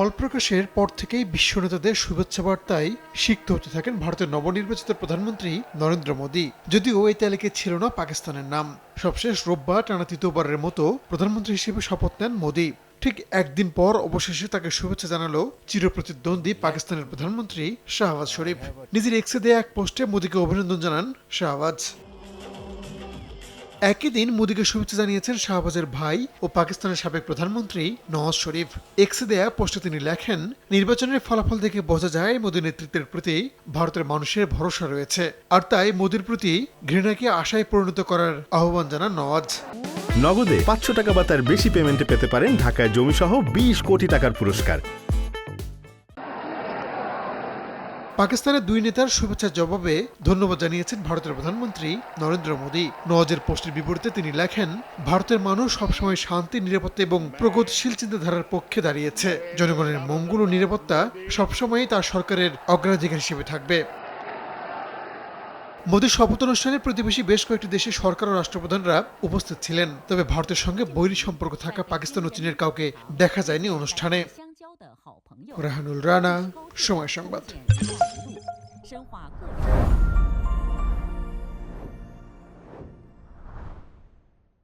ফল প্রকাশের পর থেকেই বিশ্ব নেতাদের শুভেচ্ছা বার্তায় সিক্ত হতে থাকেন ভারতের নবনির্বাচিত প্রধানমন্ত্রী নরেন্দ্র মোদী। যদিও এই তালিকায় ছিল না পাকিস্তানের নাম। সবশেষ রোববার টানা তৃতীয়বারের মতো প্রধানমন্ত্রী হিসেবে শপথ নেন মোদী। ঠিক একদিন পর অবশেষে তাকে শুভেচ্ছা জানালো চিরপ্রতিদ্বন্দ্বী পাকিস্তানের প্রধানমন্ত্রী শাহবাজ শরীফ। নিজের এক্সে দেয়া এক পোস্টে মোদীকে অভিনন্দন জানান শাহবাজ। একই দিন মোদীকে শুভেচ্ছা জানিয়েছেন শাহবাজের ভাই ও পাকিস্তানের সাবেক প্রধানমন্ত্রী নওয়াজ শরীফ। এক্সে দেয়া পোস্টে তিনি লেখেন, নির্বাচনের ফলাফল দেখে বোঝা যায় মোদী নেতৃত্বের প্রতি ভারতের মানুষের ভরসা রয়েছে। আর তাই মোদীর প্রতি ঘৃণাকে আশায় পরিণত করার আহ্বান জানান নওয়াজ। নগদে পাঁচশো টাকা বা তার বেশি পেমেন্টে পেতে পারেন ঢাকায় জমিসহ বিশ কোটি টাকার পুরস্কার। পাকিস্তানের দুই নেতার শুভেচ্ছার জবাবে ধন্যবাদ জানিয়েছেন ভারতের প্রধানমন্ত্রী নরেন্দ্র মোদী। নওয়াজের পোস্টের বিপরীতে তিনি লেখেন, ভারতের মানুষ সবসময় শান্তি, নিরাপত্তা এবং প্রগতিশীল চিন্তাধারার পক্ষে দাঁড়িয়েছে। জনগণের মঙ্গল ও নিরাপত্তা সবসময়ই তার সরকারের অগ্রাধিকার হিসেবে থাকবে। মোদীর শপথ অনুষ্ঠানে প্রতিবেশী বেশ কয়েকটি দেশের সরকার ও রাষ্ট্রপ্রধানরা উপস্থিত ছিলেন। তবে ভারতের সঙ্গে বৈরী সম্পর্ক থাকা পাকিস্তান ও চীনের কাউকে দেখা যায়নি অনুষ্ঠানে। রাহানুল রানা, সময় সংবাদ। 深化各种。